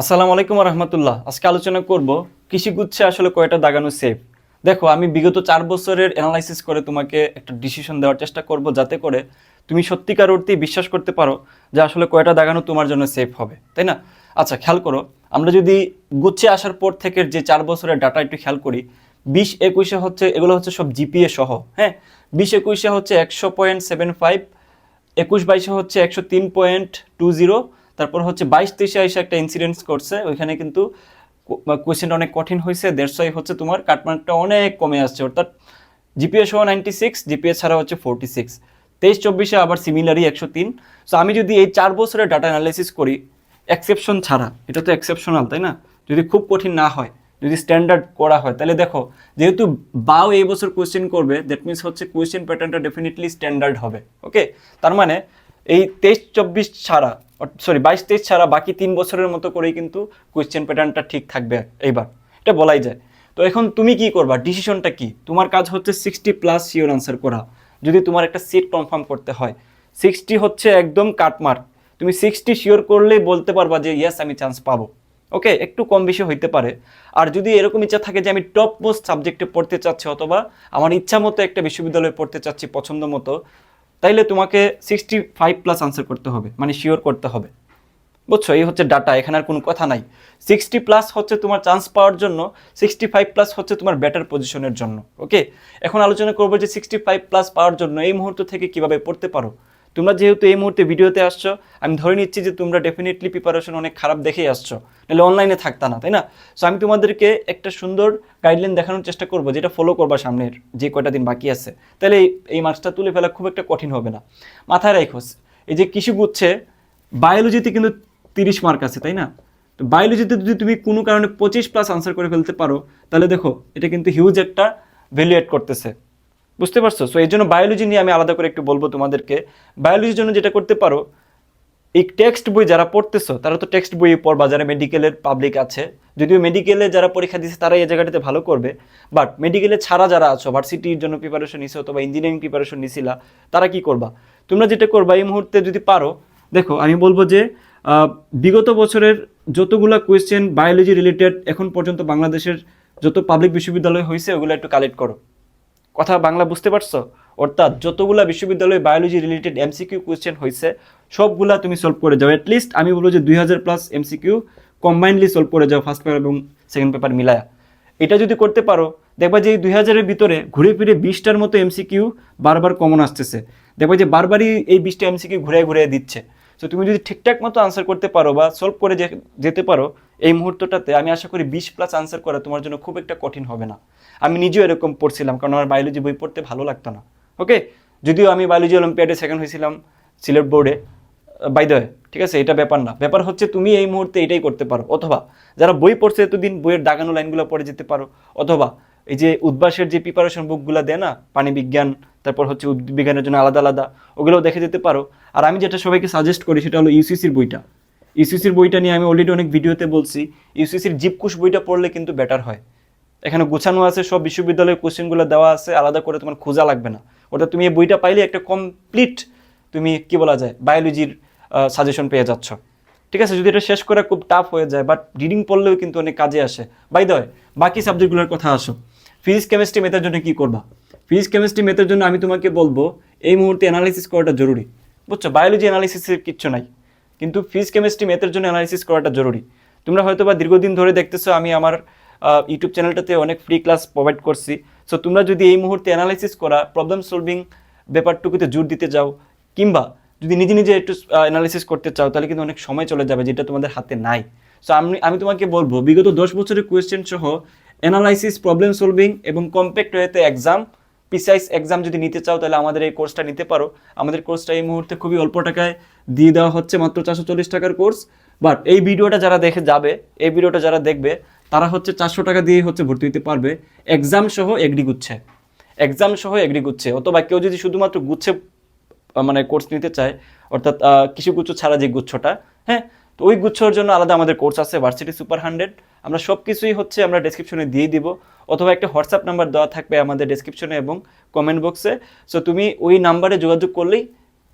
আসসালামু আলাইকুম রহমতুল্লাহ। আজকে আলোচনা করব, কৃষিগুচ্ছে আসলে কয়টা দাগানো সেফ দেখো, আমি বিগত চার বছরের অ্যানালাইসিস করে তোমাকে একটা ডিসিশন দেওয়ার চেষ্টা করব যাতে করে তুমি সত্যিকার অর্থেই বিশ্বাস করতে পারো যে আসলে কয়টা দাগানো তোমার জন্য সেফ হবে, তাই না? আচ্ছা খেয়াল করো, আমরা যদি গুচ্ছে আসার পর থেকে যে চার বছরের ডাটা একটু খেয়াল করি, বিশ একুশে হচ্ছে, এগুলো হচ্ছে সব জিপিএ সহ হ্যাঁ? বিশ একুশে হচ্ছে একশো পয়েন্ট সেভেন ফাইভ, একুশ বাইশে হচ্ছে একশো তিন পয়েন্ট টু জিরো তারপর হচ্ছে বাইশ তেইশে এসে একটা ইনসিডেন্স করছে, ওইখানে কিন্তু কোয়েশ্চেনটা অনেক কঠিন হয়েছে, দেড়শোই হচ্ছে তোমার, কাটমার্কটা অনেক কমে আসছে, অর্থাৎ জিপিএ সহ নাইনটি সিক্স জিপিএ ছাড়া হচ্ছে ফোরটি সিক্স তেইশ চব্বিশে আবার সিমিলারই একশো তিন। সো আমি যদি এই চার বছরের ডাটা অ্যানালাইসিস করি এক্সেপশন ছাড়া, এটা তো এক্সেপশনাল তাই না? যদি খুব কঠিন না হয়, যদি স্ট্যান্ডার্ড করা হয়, তাহলে দেখো, যেহেতু বাও এই বছর কোয়েশ্চেন করবে দ্যাট মিনস হচ্ছে কোয়েশ্চেন প্যাটার্নটা ডেফিনেটলি স্ট্যান্ডার্ড হবে ওকে তার মানে এই তেইশ চব্বিশ ছাড়া সরি বাইশ তেইশ ছাড়া বাকি তিন বছরের মতো করেই কিন্তু কোয়েশ্চেন প্যাটার্নটা ঠিক থাকবে এইবার। এটা বলাই যায়। তো এখন তুমি কি করবা? ডিসিশনটা কি? তোমার কাজ হচ্ছে সিক্সটি প্লাস শিওর আনসার করা। যদি তোমার একটা সিট কনফার্ম করতে হয়। সিক্সটি হচ্ছে একদম কাটমার্ক তুমি সিক্সটি শিওর করলেই বলতে পারবা যে ইয়েস আমি চান্স পাবো। ওকে একটু কম বেশি হইতে পারে। আর যদি এরকম ইচ্ছা থাকে যে, আমি টপ মোস্ট সাবজেক্টে পড়তে চাচ্ছি অথবা আমার ইচ্ছা মতো একটা বিশ্ববিদ্যালয়ে পড়তে চাচ্ছি পছন্দ মতো তাইলে তোমাকে সিক্সটি ফাইভ প্লাস আনসার করতে হবে মানে শিওর করতে হবে। বুঝছ? এই হচ্ছে ডাটা এখানে আর কোনো কথা নাই। সিক্সটি প্লাস হচ্ছে তোমার চান্স পাওয়ার জন্য সিক্সটি ফাইভ প্লাস হচ্ছে তোমার ব্যাটার পজিশনের জন্য ওকে এখন আলোচনা করব যে সিক্সটি ফাইভ প্লাস পাওয়ার জন্য এই মুহূর্ত থেকে কীভাবে পড়তে পারো। তোমরা যেহেতু এই মুহূর্তে ভিডিওতে আসছো, আমি ধরে নিচ্ছি যে তোমরা ডেফিনেটলি প্রিপারেশন অনেক খারাপ দেখেই আসছো। নাহলে অনলাইনে থাকতা না, তাই না? সো আমি তোমাদেরকে একটা সুন্দর গাইডলাইন দেখানোর চেষ্টা করব, যেটা ফলো করবা সামনের যে কয়টা দিন বাকি আছে। তাহলে এই- মার্কসটা তুলে ফেলা খুব একটা কঠিন হবে না। মাথায় রাখো এই যে কৃষি গুচ্ছে বায়োলজিতে কিন্তু তিরিশ মার্ক আছে, তাই না? তো বায়োলজিতে যদি তুমি কোনো কারণে পঁচিশ প্লাস আনসার করে ফেলতে পারো, তাহলে দেখো, এটা কিন্তু হিউজ একটা ভ্যালু এড করতেছে। বুঝতে পারছ? সো এই জন্য বায়োলজি নিয়ে আমি আলাদা করে একটু বলব তোমাদেরকে। বায়োলজির জন্য যেটা করতে পারো, এই টেক্সট বই যারা পড়তেছো, তারা তো টেক্সট বই পড়বা, যারা মেডিকেলের পাবলিক আছে। যদিও মেডিকেলে যারা পরীক্ষা দিচ্ছে তারা এই জায়গাটাতে ভালো করবে। বাট মেডিকেলে ছাড়া যারা আছো ভার্সিটির জন্য প্রিপারেশন নিছো, অথবা ইঞ্জিনিয়ারিং প্রিপারেশন নিছিলা, তারা কি করবা? তোমরা যেটা করবা, এই মুহূর্তে যদি পারো, দেখো, আমি বলব যে বিগত বছরের যতগুলা কোয়েশ্চেন বায়োলজি রিলেটেড এখন পর্যন্ত বাংলাদেশের যত পাবলিক বিশ্ববিদ্যালয় হয়েছে ওগুলো একটু কালেক্ট করো। কথা বাংলা বুঝতে পারছ? অর্থাৎ যতগুলা বিশ্ববিদ্যালয়ে বায়োলজি রিলেটেড এমসিকিউ কোয়েশ্চেন হয়েছে সবগুলা তুমি সলভ করে যাও। অ্যাটলিস্ট আমি বলব যে দুই হাজার প্লাস এমসিকিউ কম্বাইন্ডলি সলভ করে যাও ফার্স্ট পেপার এবং সেকেন্ড পেপার মিলায়া। এটা যদি করতে পারো, দেখবা যে এই দুই হাজারের ভিতরে ঘুরে ফিরে বিশটার মতো এমসিকিউ বারবার কমন আসতেছে। দেখবা যে বারবারই এই বিশটা এমসিকিউ ঘুরে ঘুরে দিচ্ছে। তো তুমি যদি ঠিকঠাক মতো আনসার করতে পারো বা সলভ করে যেতে পারো এই মুহূর্তটাতে আমি আশা করি বিশ প্লাস আনসার করা তোমার জন্য খুব একটা কঠিন হবে না। আমি নিজেও এরকম পড়ছিলাম, কারণ আমার বায়োলজি বই পড়তে ভালো লাগতো না। ওকে যদিও আমি বায়োলজি অলিম্পিয়াডে সেকেন্ড হয়েছিলাম সিলেট বোর্ডে বাই দ্য ঠিক আছে, এটা ব্যাপার না। ব্যাপার হচ্ছে তুমি এই মুহূর্তে এটাই করতে পারো। অথবা যারা বই পড়ছে এতদিন, বইয়ের দাগানো লাইনগুলো পড়ে যেতে পারো। অথবা এই যে উদ্বাসের যে প্রিপারেশন বুকগুলো দেয় না, পানি বিজ্ঞান, তারপর হচ্ছে উদ্ভিদ বিজ্ঞানের জন্য আলাদা আলাদা, ওগুলোও দেখে যেতে পারো। আর আমি যেটা সবাইকে সাজেস্ট করি, সেটা হলো ইউসিসির বইটা। ইউসিসির বইটা নিয়ে আমি অলরেডি অনেক ভিডিওতে বলছি ইউসিসির জিপকুশ বইটা পড়লে কিন্তু বেটার হয়। এখানে গোছানো আছে, সব বিশ্ববিদ্যালয়ের কোশ্চেনগুলো দেওয়া আছে, আলাদা করে তোমার খোঁজা লাগবে না। ওটা তুমি এই বইটা পাইলে একটা কমপ্লিট তুমি কি বলা যায় বায়োলজির সাজেশন পেয়ে যাচ্ছ। ঠিক আছে, যদি এটা শেষ করা খুব টাফ হয়ে যায় বাট রিডিং পড়লেও কিন্তু অনেক কাজে আসে। বাই দয় বাকি সাবজেক্টগুলোর কথা আসো। ফিজিক্স কেমিস্ট্রি মেথের জন্য কি করবা? ফিজিক্স কেমিস্ট্রি মেথের জন্য আমি তোমাকে বলব, এই মুহূর্তে অ্যানালিসিস করাটা জরুরি। বুঝছ? বায়োলজি অ্যানালিসিসের কিচ্ছু নাই। কিন্তু ফিজিক্স কেমিস্ট্রি মেথের জন্য অ্যানালিসিস করাটা জরুরি। তোমরা হয়তো বা দীর্ঘদিন ধরে দেখতেছো, আমি আমার ইউটিউব চ্যানেলটাতে অনেক ফ্রি ক্লাস প্রোভাইড করছি। সো তোমরা যদি এই মুহূর্তে অ্যানালাইসিস করা প্রবলেম সলভিং ব্যাপারটুকুতে জোর দিতে যাও কিংবা যদি নিজে নিজে একটু অ্যানালিসিস করতে চাও, তাহলে কিন্তু অনেক সময় চলে যাবে যেটা তোমাদের হাতে নাই। সো আমি আমি তোমাকে বলব, বিগত দশ বছরের কোয়েশ্চেন সহ অ্যানালাইসিস প্রবলেম সলভিং এবং কম্প্যাক্ট ওয়েতে এক্সাম পিসাইস এক্সাম যদি নিতে চাও, তাহলে আমাদের এই কোর্সটা নিতে পারো। আমাদের কোর্সটা এই মুহূর্তে খুবই অল্প টাকায় দিয়ে দেওয়া হচ্ছে, মাত্র চারশো চল্লিশ টাকার কোর্স বাট এই ভিডিওটা যারা দেখে যাবে, এই ভিডিওটা যারা দেখবে, তারা হচ্ছে চারশো টাকা দিয়ে হচ্ছে ভর্তি হতে পারবে এক্সাম সহ এগ্রি গুচ্ছে। এক্সাম সহ এগ্রি গুচ্ছে। অথবা কেউ যদি শুধুমাত্র গুচ্ছে মানে কোর্স নিতে চায়, অর্থাৎ কৃষি গুচ্ছ ছাড়া যে গুচ্ছটা হ্যাঁ তো ওই গুচ্ছর জন্য আলাদা আমাদের কোর্স আছে ভার্সিটি সুপার হান্ড্রেড আমরা সব কিছুই হচ্ছে আমরা ডেসক্রিপশনে দিয়ে দিব। অথবা একটা হোয়াটসঅ্যাপ নাম্বার দেওয়া থাকবে আমাদের ডেসক্রিপশনে এবং কমেন্ট বক্সে সো তুমি ওই নাম্বারে যোগাযোগ করলেই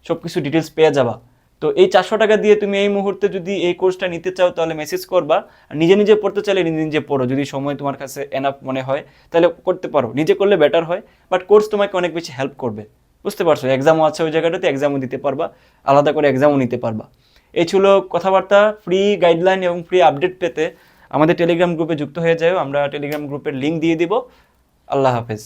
সব কিছু ডিটেলস পেয়ে যাবা। তো এই চারশো টাকা দিয়ে তুমি এই মুহূর্তে যদি এই কোর্সটা নিতে চাও, তাহলে মেসেজ করবা। নিজে নিজে পড়তে চাইলে নিজে নিজে পড়ো। যদি সময় তোমার কাছে এনাফ মনে হয়, তাহলে করতে পারো। নিজে করলে বেটার হয় বাট কোর্স তোমাকে অনেক বেশি হেল্প করবে। বুঝতে পারছ? এক্সামও আছে ওই জায়গাটাতে এক্সামও দিতে পারবা। আলাদা করে এক্সামও নিতে পারবা। এই ছিল কথাবার্তা ফ্রি গাইডলাইন এবং ফ্রি আপডেট পেতে। আমাদের টেলিগ্রাম গ্রুপে যুক্ত হয়ে যাও, আমরা টেলিগ্রাম গ্রুপের লিঙ্ক দিয়ে দিব। আল্লাহ হাফেজ।